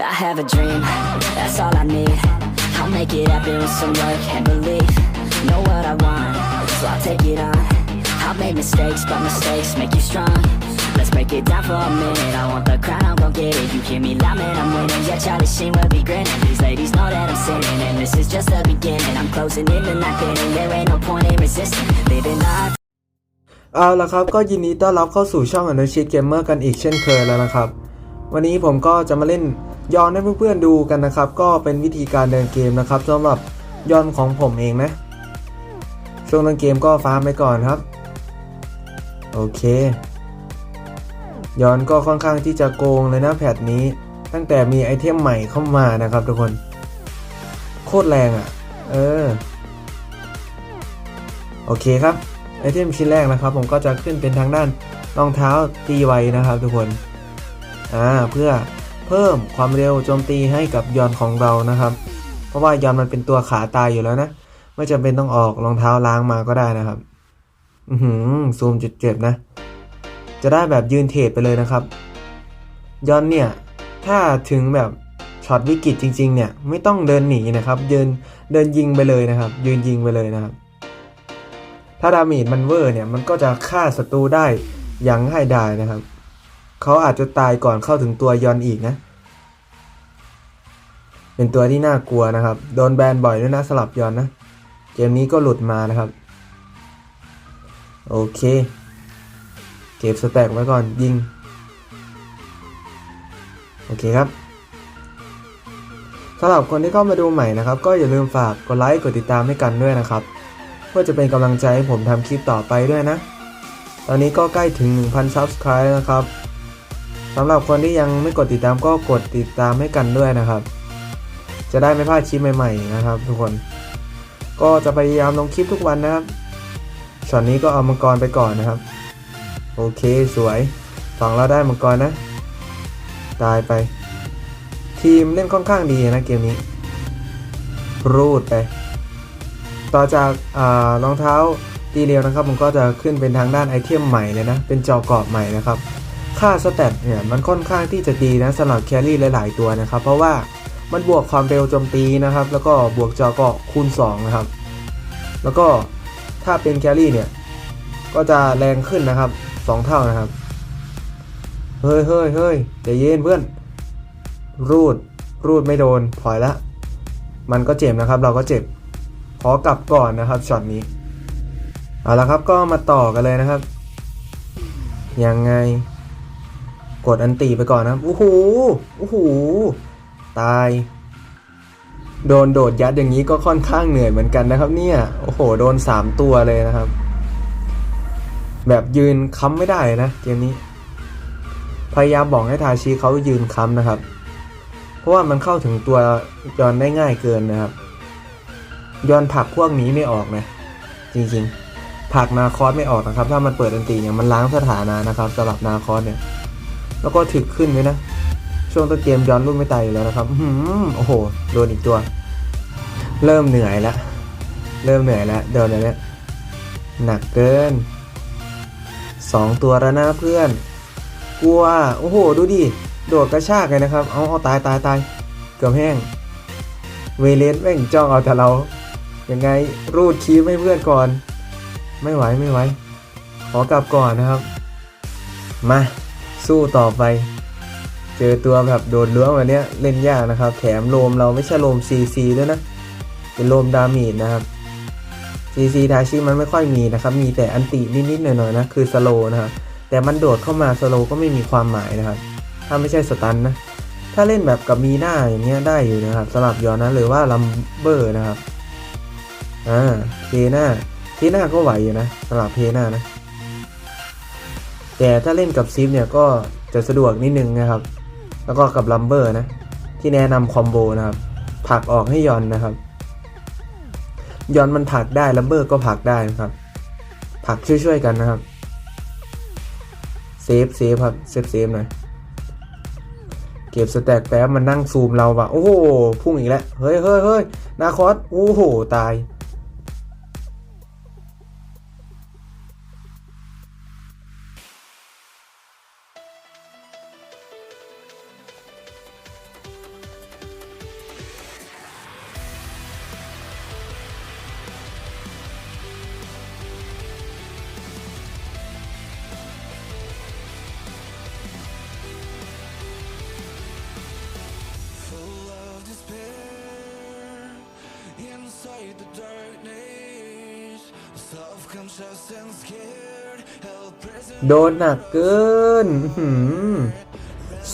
I have a dream, that's all I need. I'll make it happen with some work and belief. Know what I want, so I'll take it on. I've made mistakes, but mistakes make you strong. Let's break it down for a minute. I want the crown, I'm gon' get it. You hear me loud, man, I'm winning. Yeah, Charlie Sheen will be grinning. These ladies know that I'm sinning, and this is just the beginning. I'm closing in the night inning. There ain't no point in resisting. Living life. เอาละครับก็ยินดีต้อนรับเข้าสู่ช่อง u n d e r s h e e t Gamer กันอีกเช่นเคยแล้วนะครับ วันนี้ผมก็จะมาเล่น ย้อนให้เพื่อนๆดูกันนะครับ ก็เป็นวิธีการเดินเกมนะครับสำหรับย้อนของผมเองนะ ช่วงเดินเกมก็ฟาร์มไปก่อนครับ โอเคย้อนก็ค่อนข้างที่จะโกงเลยนะแพทนี้ ตั้งแต่มีไอเทมใหม่เข้ามานะครับทุกคน โคตรแรงอะ่ะ เออ โอเคครับไอเทมชิ้นแรกนะครับ ผมก็จะขึ้นเป็นทางด้านรองเท้าตีไวนะครับ ทุกคน อ่าเพื่อ เพิ่มความเร็วโจมตีให้กับยอนของเรานะครับ เพราะว่ายอนมันเป็นตัวขาตายอยู่แล้วนะ ไม่จำเป็นต้องออกรองเท้าล้างมาก็ได้นะครับ อือหือซูมจุดเจ็บนะ จะได้แบบยืนเทรดไปเลยนะครับ ยอนเนี่ย ถ้าถึงแบบช็อตวิกฤตจริง ๆ เนี่ย ไม่ต้องเดินหนีนะครับเดินเดินยิงไปเลยนะครับ ยืนยิงไปเลยนะครับ ถ้าดาเมจมันเวอร์เนี่ยมันก็จะฆ่าศัตรูได้อย่างง่ายดายนะครับ เขาอาจจะตายก่อนเข้าถึงตัวยอนอีกนะ เป็นตัวที่น่ากลัวนะครับ โดนแบนบ่อยด้วยนะสลับยอนนะ เกมนี้ก็หลุดมานะครับ โอเค เก็บสแต็กไว้ก่อนยิง โอเคครับสำหรับคนที่เข้ามาดูใหม่นะครับ ก็อย่าลืมฝากกดไลค์กดติดตามให้กันด้วยนะครับ เพื่อจะเป็นกำลังใจให้ผมทำคลิปต่อไปด้วยนะ ตอนนี้ก็ใกล้ถึง 1,000 Subscribe นะครับ สำหรับคนที่ยังไม่กดติดตามก็กดติดตามให้กันด้วยนะครับ จะได้ไม่พลาดคลิปใหม่ๆนะครับ ทุกคนก็จะพยายามลงคลิปทุกวันนะครับช็อตนี้ก็เอามังกรไปก่อนนะครับ โอเคสวยฝั่งเราได้มังกรนะ ตายไป ทีมเล่นค่อนข้างดีนะเกมนี้ รูดไป ต่อจากรองเท้าตีเรียวนะครับ มันก็จะขึ้นเป็นทางด้านไอเทมใหม่เลยนะ เป็นจอกรอบใหม่นะครับ ค่าสเตตเนี่ยมันค่อนข้างที่จะดีนะสำหรับแครี่หลาย ๆ ตัวนะครับ เพราะว่ามันบวกความเร็วโจมตีนะครับ แล้วก็บวกจอกรคูณ2นะครับ แล้วก็ถ้าเป็นแครี่เนี่ย ก็จะแรงขึ้นนะครับ 2 เท่านะครับ เฮ้ยเฮ้ยเฮ้ยใจเย็นเพื่อน รูด รูดไม่โดนถอยละ มันก็เจ็บนะครับ เราก็เจ็บ ขอกลับก่อนนะครับช็อตนี้ เอาละครับก็มาต่อกันเลยนะครับ ยังไง กดอันตีไปก่อนนะโอ้โหโอ้โหตาย โดนโดดยัดอย่างนี้ก็ค่อนข้างเหนื่อยเหมือนกันนะครับ เนี่ยโอ้โหโดน 3 ตัวเลยนะครับ แบบยืนค้ำไม่ได้นะเกมนี้ พยายามบอกให้ทาชิเขายืนค้ำนะครับ เพราะว่ามันเข้าถึงตัวยอนได้ง่ายเกินนะครับยอนผักพวกนี้ไม่ออกนะจริงๆผักนาคอสไม่ออกนะครับ ถ้ามันเปิดอันตีเนี่ยมันล้างสถานะนะครับสำหรับนาคอสเนี่ย แล้วก็ถึกขึ้นเลยนะ ช่วงต้นเกมย้อนรุ่นไม่ตายอยู่แล้วนะครับอื้อหือโอ้โห โดนอีกตัว เริ่มเหนื่อยแล้ว เริ่มเหนื่อยแล้วเดินเลยเนี่ยหนักเกินสองตัวแล้วนะเพื่อน กลัว โอ้โห ดูดิ โดดกระชากเลยนะครับ เอาเอาตายตายตายเกือบแห้ง เวเลสแม่งจ้องเอาแต่เรา ยังไงรูดคีบให้เพื่อนก่อน ไม่ไหวไม่ไหว ขอกลับก่อนนะครับ มา สู้ต่อไป เจอตัวแบบโดดล้วงแบบเนี้ยเล่นยากนะครับ แถมโลมเราไม่ใช่โลม CC ด้วยนะ เป็นโลมดาเมจนะครับ CC ทาชิมันไม่ค่อยมีนะครับ มีแต่อันตินิดๆหน่อยๆนะ คือสโลนะครับ แต่มันโดดเข้ามาสโลก็ไม่มีความหมายนะครับ ถ้าไม่ใช่สตันนะ ถ้าเล่นแบบกับมีหน้าอย่างเงี้ยได้อยู่นะครับสลับยอนนะหรือว่าลัมเบอร์นะครับ อ่าเพหน้าเพหน้าก็ไหวอยู่นะสลับเพหน้านะ แต่ถ้าเล่นกับซิฟเนี่ยก็จะสะดวกนิดนึงนะครับ แล้วก็กับลัมเบอร์นะ ที่แนะนำคอมโบนะครับผลักออกให้ยอนนะครับยอนมันผลักได้ลัมเบอร์ก็ผลักได้นะครับผลักช่วยๆกันนะครับ เซฟเซฟครับ เซฟเซฟหน่อย เก็บสแต็กแป๊บมันนั่งซูมเราว่ะ โอ้โห พุ่งอีกแล้ว เฮ้ยเฮ้ยเฮ้ยนาคอส โอ้โห ตาย โดนหนักเกิน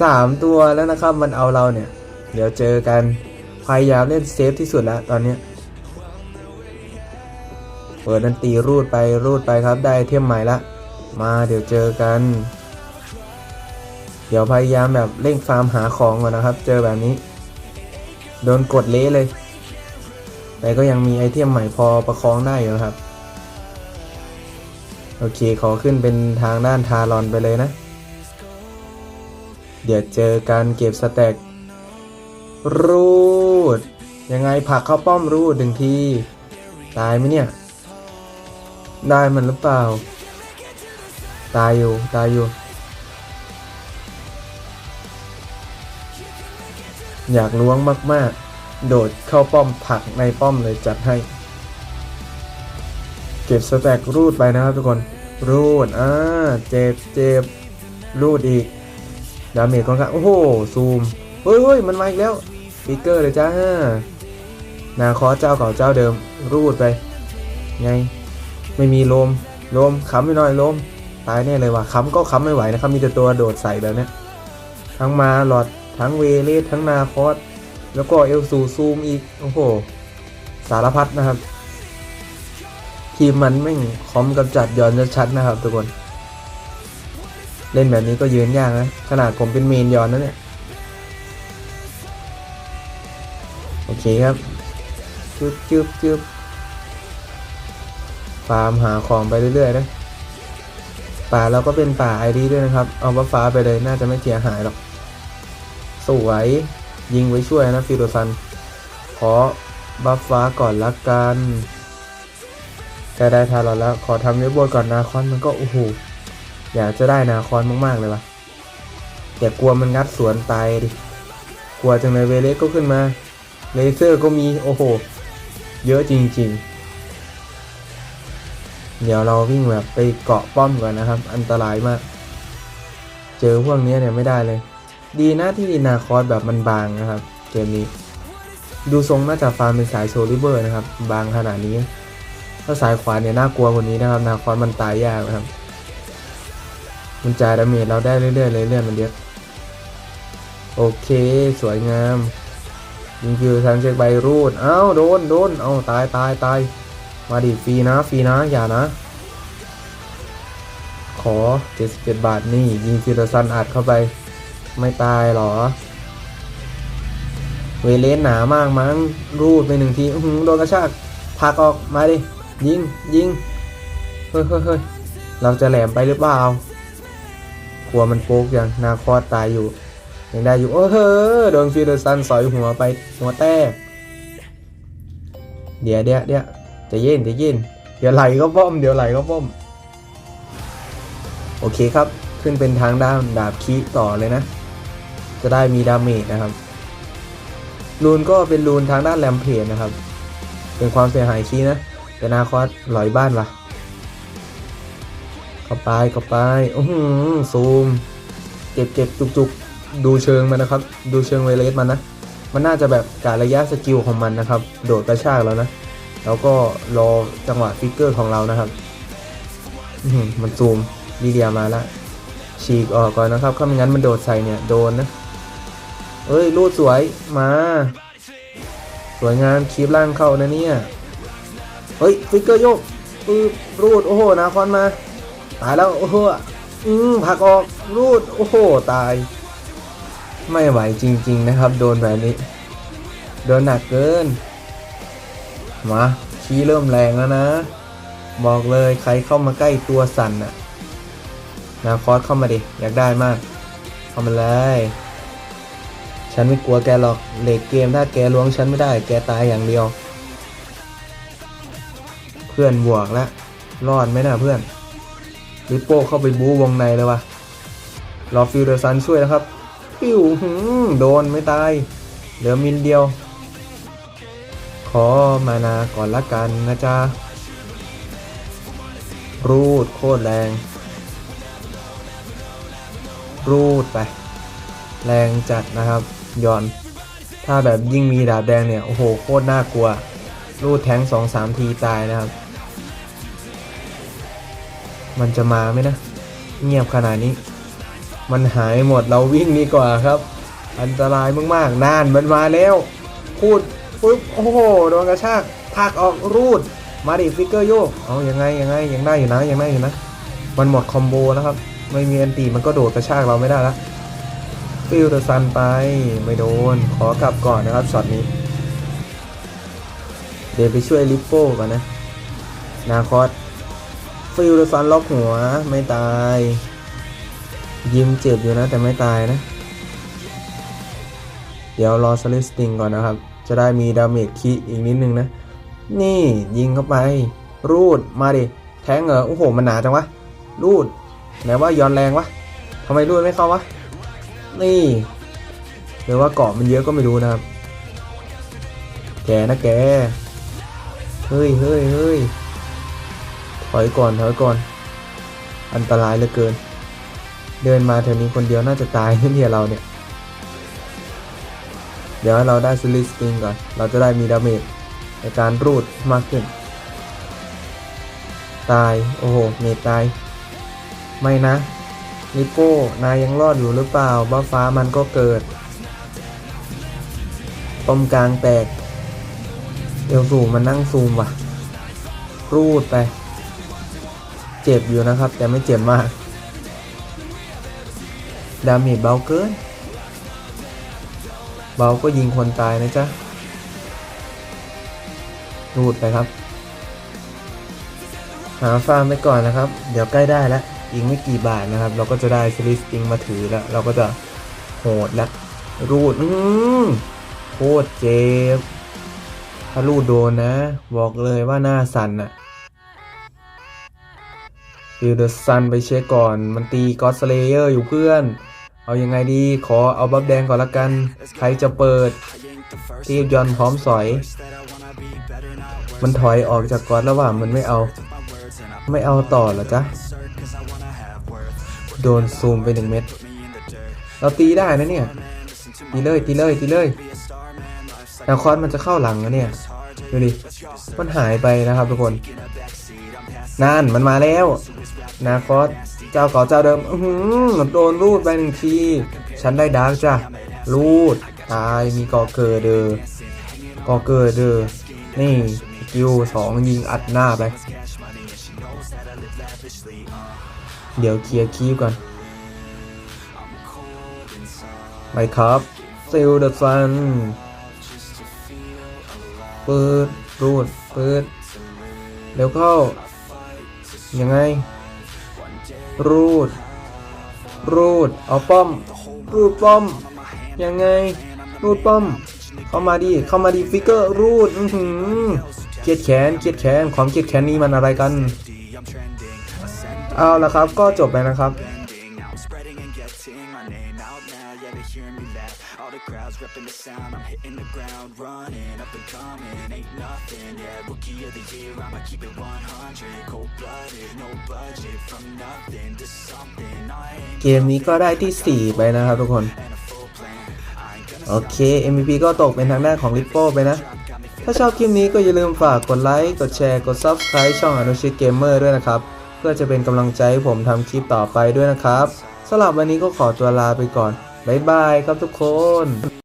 สามตัวแล้วนะครับมันเอาเราเนี่ย เดี๋ยวเจอกันพยายามเล่นเซฟที่สุดแล้วตอนนี้เปิดนันตีรูดไปรูดไปครับ ได้เทมใหม่ละ มาเดี๋ยวเจอกัน เดี๋ยวพยายามแบบเร่งฟาร์มหาของก่อนนะครับ เจอแบบนี้ โดนกดเละเลย แต่ก็ยังมีไอเทมใหม่พอประคองได้อยู่ครับ โอเคขอขึ้นเป็นทางด้านทารอนไปเลยนะ เดี๋ยวเจอการเก็บสแต็กรูด ยังไงผักเข้าป้อมรูดหนึ่งที ตายไหมเนี่ย ได้มันหรือเปล่า ตายอยู่ ตายอยู่ อยากล้วงมาก ๆ โดดเข้าป้อมผักในป้อมเลยจัดให้ เก็บสแต็กรูดไปนะครับทุกคน รูดอ่าเจ็บเจ็บรูดอีก ดาเมจค่อนข้างโอ้โห ซูมเฮ้ยเฮ้ยมันมาอีกแล้วฟิกเกอร์เลยจ้านาคอสเจ้าเก่าเจ้าเดิม รูดไป ไง ไม่มีลมลมค้ำไปหน่อยลมตายแน่เลยว่ะค้ำก็ค้ำไม่ไหวนะครับ มีแต่ตัวโดดใส่แบบนี้ทั้งมาหลอดทั้งเวเลสทั้งนาคอส แล้วก็เอลซูซูมอีก โอ้โห สารพัดนะครับ ทีมมันไม่งคอมกับจัดย้อนชัดนะครับทุกคน เล่นแบบนี้ก็ยืนยากนะ ขนาดผมเป็นเมนย้อนนะเนี่ย โอเคครับจึบจึบจึบฟาร์มหาของไปเรื่อยๆนะป่าเราก็เป็นป่าไอดีด้วยนะครับ เอาบัฟฟ้าไปเลยน่าจะไม่เสียหายหรอก สวย ยิงไว้ช่วยนะฟิโรซัน ขอบัฟฟ้าก่อนละกันใกล้ได้ทารอนแล้ว ขอทำเวบบนก่อนนาคอนมันก็โอ้โหอยากจะได้นาคอนมากๆเลยวะแต่กลัวมันงัดสวนตายดิกลัวจังเลยเวเลสก็ขึ้นมาเลเซอร์ก็มีโอ้โห เยอะจริงๆ เดี๋ยวเราวิ่งแบบไปเกาะป้อมก่อนนะครับ อันตรายมาก เจอพวกนี้เนี่ยไม่ได้เลย ดีนะที่นาคอสแบบมันบางนะครับ เกมนี้ ดูทรงน่าจะฟาร์มเป็นสายโซลิเบอร์นะครับ บางขนาดนี้ ถ้าสายขวาเนี่ยน่ากลัวกว่านี้นะครับ นาคอสมันตายยากนะครับ มันจ่ายดาเมจเราได้เรื่อยๆเลยเลื่อนมันเยอะโอเค สวยงามยิงฟิวทันเช็คใบรูดเอ้าโดนโดนเอ้าตายตายตายมาดิฟรีนะฟรีนะอย่านะ ขอ 77 บาทนี่ยิงฟิวซันอัดเข้าไป ไม่ตายหรอ เวเลสหนามากมั้ง รูดไปหนึ่งทีโดนกระชากพักออกมาดิ ยิง ยิง เฮ้ยเฮ้ยเฮ้ยเราจะแหลมไปหรือเปล่ากลัวมันโป๊กอย่างนาคอสตายอยู่ ยังได้อยู่ โอ้เฮ้อโดนฟิลเดอร์ซันสอยหัวไปหัวแตก เดี๋ยวเดี๋ยวเดี๋ยวจะเย็นจะเย็น เดี๋ยวไหลก็ป้อม เดี๋ยวไหลก็ป้อม โอเคครับ ขึ้นเป็นทางด้านดาบคีต่อเลยนะ จะได้มีดาเมจนะครับรูนก็เป็นรูนทางด้านแรมเพจนะครับ เป็นความเสียหายคีนะแต่นาคอสหลอยบ้านวะเข้าไปเข้าไปโอ้โหซูมเจ็บเจ็บจุกจุกดูเชิงมันนะครับ ดูเชิงเวเลสมันนะ มันน่าจะแบบการระยะสกิลของมันนะครับ โดดกระชากแล้วนะ แล้วก็รอจังหวะฟิกเกอร์ของเรานะครับอื้อหือมันซูมลีเดียมาละฉีกออกก่อนนะครับถ้าไม่งั้นมันโดดใส่เนี่ยโดนนะ เอ้ยรูดสวยมา สวยงามคีบล่างเข้านะเนี่ยเฮ้ยฟิกเกอร์โยกปืบรูดโอ้โหนาคอนมาตายแล้วโอ้โหอืมผลักออกรูดโอ้โหตาย ไม่ไหวจริง ๆ นะครับ โดนแบบนี้ โดนหนักเกินมาขี้เริ่มแรงแล้วนะ บอกเลยใครเข้ามาใกล้ตัวสั่นน่ะนาคอสเข้ามาดิ อยากได้มาก เข้ามาเลย ฉันไม่กลัวแกหรอกเลกเกมถ้าแกล้วงฉันไม่ได้ แกตายอย่างเดียว เพื่อนบวกแล้วรอดไหมนะเพื่อนลิปโป้เข้าไปบู๊วงในเลยวะรอฟิลเดอร์ซันช่วยนะครับปิ้วหืมโดนไม่ตาย เหลือมินเดียว ขอมานาก่อนละกันนะจ๊ะรูดโคตรแรง รูดไป แรงจัดนะครับย้อน ถ้าแบบยิ่งมีดาบแดงเนี่ย โอ้โห โคตรน่ากลัว รูดแทงสองสามทีตายนะครับ มันจะมาไหมนะ เงียบขนาดนี้ มันหายหมดเราวิ่งดีกว่าครับ อันตรายมากๆนานมันมาแล้ว พูดปุ๊บโอ้โหโดนกระชากผลักออกรูดมาดิฟิกเกอร์โยกเอายังไงยังไงยังได้อยู่นะยังได้อยู่นะ มันหมดคอมโบแล้วครับ ไม่มีอันตีมันก็โดดกระชากเราไม่ได้แล้ว ฟิลเดอร์ซันไปไม่โดน ขอกลับก่อนนะครับช็อตนี้ เดี๋ยวไปช่วยลิปโป้ก่อนนะ นาคอสฟิลเดอร์ซันล็อกหัวไม่ตาย ยิ้มเจ็บอยู่นะแต่ไม่ตายนะ เดี๋ยวรอสลิสติงก่อนนะครับ จะได้มีดาเมจคีอีกนิดนึงนะ นี่ยิงเข้าไป รูดมาดิ แทงเหรอโอ้โหมันหนาจังวะรูดไหนว่าย้อนแรงวะทำไมรูดไม่เข้าวะ นี่หรือว่าเกาะมันเยอะก็ไม่รู้นะครับ แกนะแก เฮ้ยเฮ้ยเฮ้ยถอยก่อนถอยก่อน อันตรายเหลือเกิน เดินมาแถวนี้คนเดียวน่าจะตายเนี่ยเราเนี่ย เดี๋ยวเราได้ซิลิสติงก่อน เราจะได้มีดาเมจในการรูดมากขึ้น ตาย โอ้โห เมจตาย ไม่นะ ลิโป้ นายยังรอดอยู่หรือเปล่า บ้าฟ้ามันก็เกิดต้มกลางแตก เอวสูมันนั่งซูมว่ะ รูดไป เจ็บอยู่นะครับ แต่ไม่เจ็บมาก ดาเมจเบาเกิน เบาก็ยิงคนตายนะจ๊ะ รูดไปครับ หาฟาร์มไปก่อนนะครับ เดี๋ยวใกล้ได้แล้ว อีกไม่กี่บาทนะครับ เราก็จะได้สลิสติงมาถือแล้ว เราก็จะโหดแล้วรูด อืมโคตรเจ็บ ถ้ารูดโดนนะ บอกเลยว่าหน้าสั่นอะฟิลเดอร์ซันไปเช็คก่อน มันตีก็อสเลเยอร์อยู่เพื่อน เอายังไงดีขอเอาบัฟแดงก่อนละกัน ใครจะเปิดทีบยอนพร้อมสอย มันถอยออกจากกอตแล้วว่ามันไม่เอา ไม่เอาต่อเหรอจ๊ะ โดนซูมไปหนึ่งเม็ดเราตีได้นะเนี่ย ตีเลยตีเลยตีเลยนาคอสมันจะเข้าหลังนะเนี่ย ดูดิ มันหายไปนะครับทุกคน นั่นมันมาแล้ว นาคอสเจ้าเก่าเจ้าเดิม อือหือโดนรูดไปหนึ่งที ฉันได้ดาร์กจ้ะ รูด ตาย มีกอเกอร์เดอร์กอเกอร์เดอร์นี่คิวสองยิงอัดหน้าไป เดี๋ยวเคลียร์คีบก่อนไปครับซิลเดอะซันเปิดรูดเปิดเดี๋ยวเข้า ยังไง รูด รูด เอาป้อม รูดป้อม ยังไง รูดป้อม เข้ามาดิเข้ามาดิฟิกเกอร์ รูด อือหือเกียดแขนเกียดแขน ความเกียดแขนนี้มันอะไรกัน เอาละครับก็จบไปนะครับ Now I'm spreading and getting my name out now. Yeah, they hear me laugh. All the crowds repping the sound. I'm hitting the ground running, up and coming. Ain't nothing, yeah. Rookie of the year, I'ma keep it 100. Cold blooded, no budget. From nothing to something. I ain't เกมนี้ก็ได้ที่ 4 ไปนะครับทุกคน in a full plan. I ain't gonna โอเค MVP ก็ตกเป็นทางด้านของลิปโป้ไปนะ ถ้าชอบคลิปนี้ก็อย่าลืมฝากกดไลค์ กดแชร์ กด Subscribe ช่องอนุชิตเกมเมอร์ด้วยนะครับเพื่อจะเป็นกำลังใจให้ผมทำคลิปต่อไปด้วยนะครับสำหรับวันนี้ก็ขอตัวลาไปก่อนบ๊ายบายครับทุกคน